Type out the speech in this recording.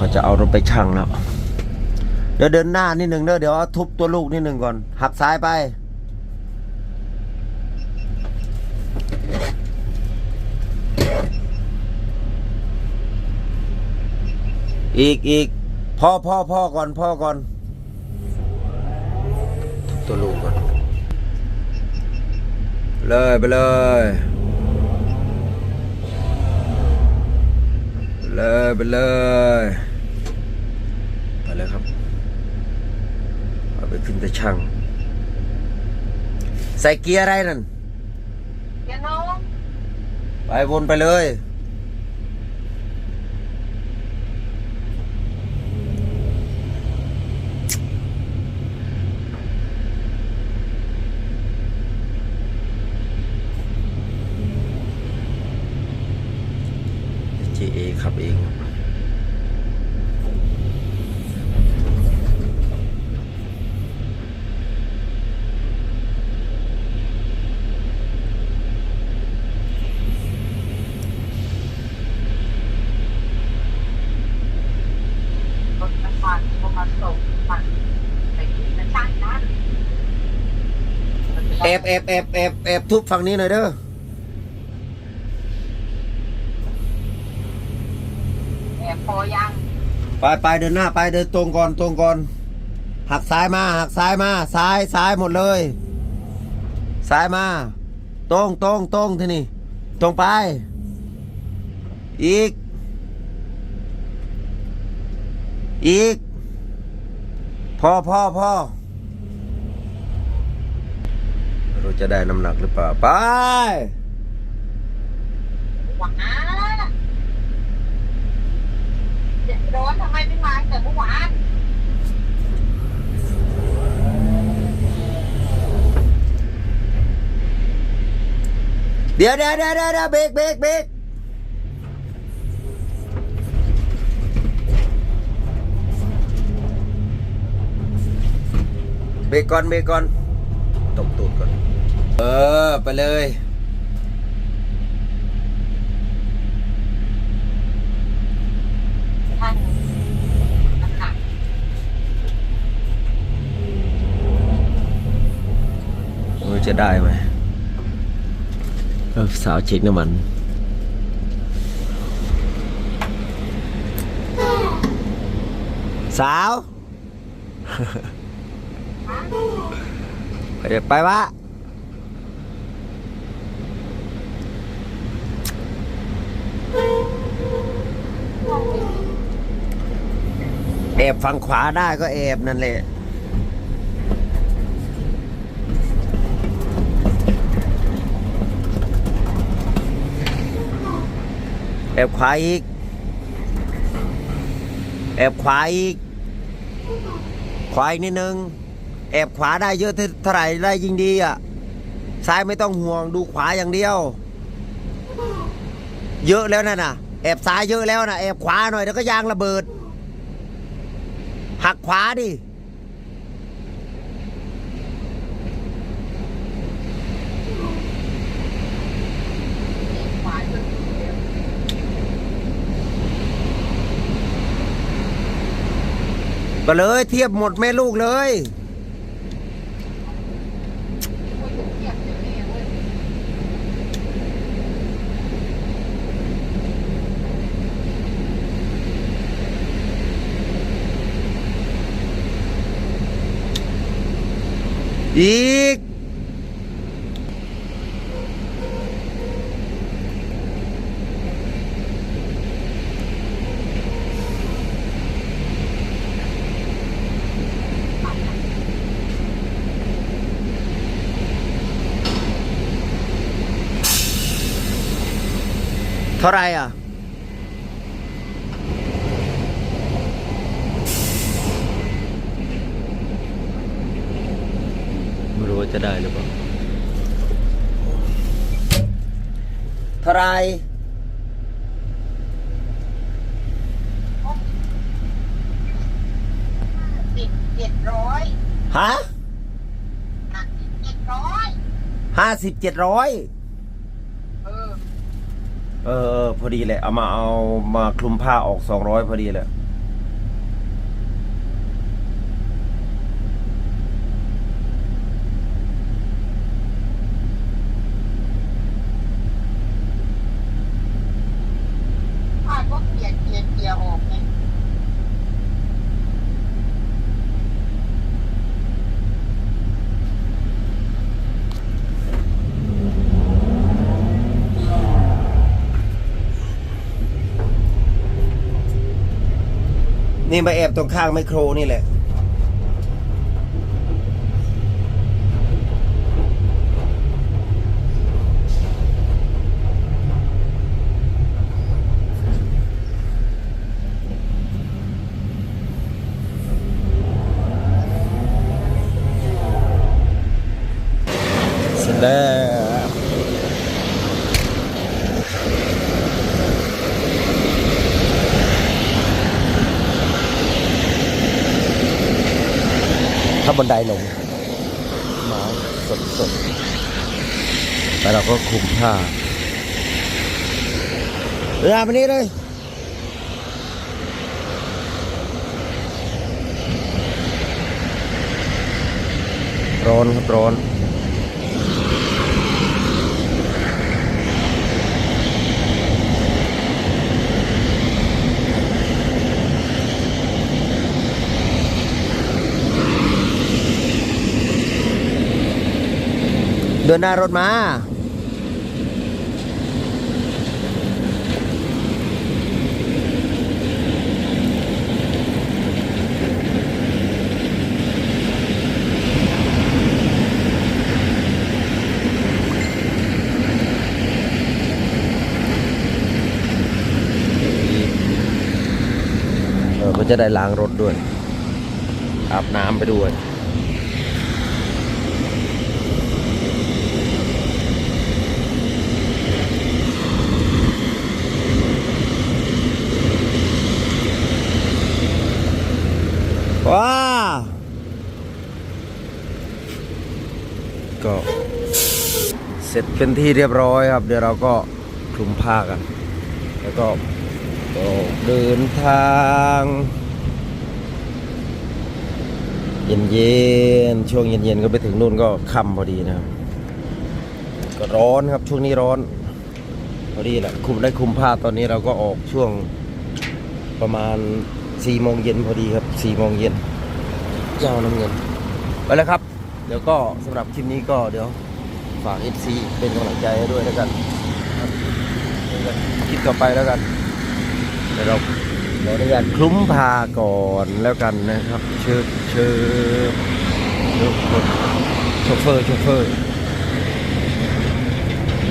เขาจะเอารถไปชั่งแล้ว เดี๋ยวเดินหน้านิดหนึ่งเด้อเดี๋ยวทุบตัวลูกนิดหนึ่งก่อน หักซ้ายไป อีกอีกพ่อพ่อพ่อก่อนพ่อก่อนทุบตัวลูกก่อน เลยไปเลยเลยไปเลย ไปเลยครับ เอาไปขึ้นแต่ช่าง ใส่เกียร์อะไรนั่นเดี๋ยวน้องไปวนไปเลย GA ขับเอง รถน้ำมันประมาณส่งมันไปที่นั่นช่างนั้น แอบแอบแอบแอบแอบทุบฝั่งนี้หน่อยเด้อแอบพอยังไปไปเดินหน้าไปเดินตรงก่อนตรงก่อน หักซ้ายมาหักซ้ายมา ซ้ายซ้ายหมดเลย ซ้ายมาตรงตรงตรงที่นี่ ตรงไป อีก อีก พอพอพอเราจะได้น้ำหนักหรือเปล่า ไป หวานเจ็บร้อนทำไมไม่มาแต่เมื่อวานเดี๋ยวเดี๋ยวเดี๋ยวเดี๋ยวเบรกเบรกเบรกเบรกก่อนเบรกก่อนตบตูดก่อน เออ ไปเลย ท่านน้ำหนักเอจะได้ไหมเออสาวเช็คน้ำมัน สาว ไปเดี๋ยวไปวะ แอบฝั่งขวาได้ก็แอบนั่นแหละแอบขวาอีก แอบขวาอีก ขวาอีกนิดนึง แอบขวาได้เยอะเท่าไหร่ได้ยิ่งดีอะ ซ้ายไม่ต้องห่วงดูขวาอย่างเดียว เยอะแล้วนั่นน่ะ แอบซ้ายเยอะแล้วนะแอบขวาหน่อยเดี๋ยวก็ยางระเบิด หักขวาดิก็เลยเทียบหมดแม่ลูกเลย เทียบเดี๋ยวนี้เว้ย อีก เท่าไหรอะ ไม่รู้ ว่าจะได้หรือเปล่าเท่าไหรสิบเจ็ดร้อยฮะหนักสิบเจ็ดร้อยห้าสิบเจ็ดร้อยเออ เออเออพอดีแหละเอามาเอามาคลุมผ้าออกสองร้อยพอดีแหละ เกียร์ออกไง นี่มาแอบตรงข้างไมโครนี่แหละ บันไดลงไม้สดสดแล้วเราก็คุมผ้าเรือมานี่เลยร้อนครับร้อน ดินหน้ารถมาเออก็จะได้ล้างรถด้วยอาบน้ำไปด้วย ว้า ก็ เสร็จเป็นที่เรียบร้อยครับ เดี๋ยวเราก็คลุมผ้ากัน แล้วก็เดินทางเย็นๆช่วงเย็นๆก็ไปถึงนู่นก็ค่ำพอดีนะครับก็ร้อนครับช่วงนี้ร้อน พอดีแหละคุมได้คุมผ้าตอนนี้เราก็ออกช่วงประมาณสี่โมงเย็นพอดีครับสี่โมงเย็นเจ้าน้ำเงินไปแล้วครับ เดี๋ยวก็สำหรับคลิปนี้ก็เดี๋ยว ฝาก FC เป็นกำลังใจให้ด้วยแล้วกันครับเจอกันคลิปต่อไปแล้วกันเดี๋ยวเราขออนุญาตคลุ้มพาก่อนแล้วกันนะครับ เชิญเชิญโชเฟอร์โชเฟอร์